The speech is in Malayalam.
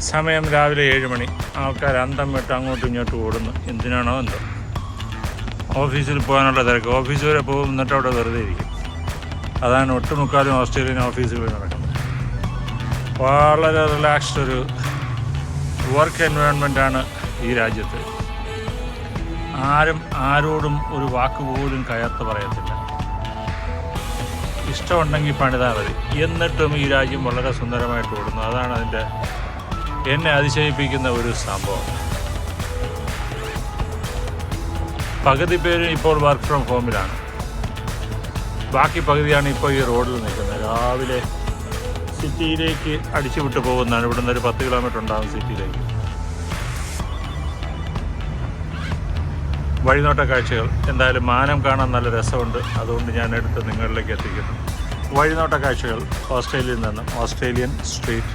സമയം രാവിലെ ഏഴ് മണി. ആൾക്കാർ അന്തം വിട്ട് അങ്ങോട്ടും ഇങ്ങോട്ടും ഓടുന്നു. എന്തിനാണോ എന്തോ. ഓഫീസിൽ പോകാനുള്ള തിരക്ക്. ഓഫീസ് വരെ പോകും എന്നിട്ട് അവിടെ വെറുതെ ഇരിക്കും. അതാണ് ഒട്ടുമുക്കാലും ഓസ്ട്രേലിയൻ ഓഫീസുകളിൽ നടക്കുന്നത്. വളരെ റിലാക്സ്ഡ് ഒരു വർക്ക് എൻവയോൺമെന്റാണ് ഈ രാജ്യത്ത്. ആരും ആരോടും ഒരു വാക്ക് പോലും കയർത്ത് പറയത്തില്ല. ഇഷ്ടമുണ്ടെങ്കിൽ പണിതാൽ മതി. എന്നിട്ടും ഈ രാജ്യം വളരെ സുന്ദരമായിട്ട് ഓടുന്നു. അതാണ് അതിന്റെ എന്നെ അതിശയിപ്പിക്കുന്ന ഒരു സംഭവം. പകുതി പേരും ഇപ്പോൾ വർക്ക് ഫ്രം ഹോമിലാണ് ബാക്കി പകുതിയാണ് ഇപ്പോൾ ഈ റോഡിൽ നിൽക്കുന്നത്. രാവിലെ സിറ്റിയിലേക്ക് അടിച്ചു പോകുന്നതാണ്. ഇവിടെ നിന്ന് ഒരു പത്ത് കിലോമീറ്റർ ഉണ്ടാകും സിറ്റിയിലേക്ക്. വഴിനോട്ട കാഴ്ചകൾ എന്തായാലും മാനം കാണാൻ നല്ല രസമുണ്ട്. അതുകൊണ്ട് ഞാൻ എടുത്ത് നിങ്ങളിലേക്ക് എത്തിക്കുന്നു. വഴിനോട്ട കാഴ്ചകൾ ഓസ്ട്രേലിയയിൽ നിന്നും ഓസ്ട്രേലിയൻ സ്ട്രീറ്റ്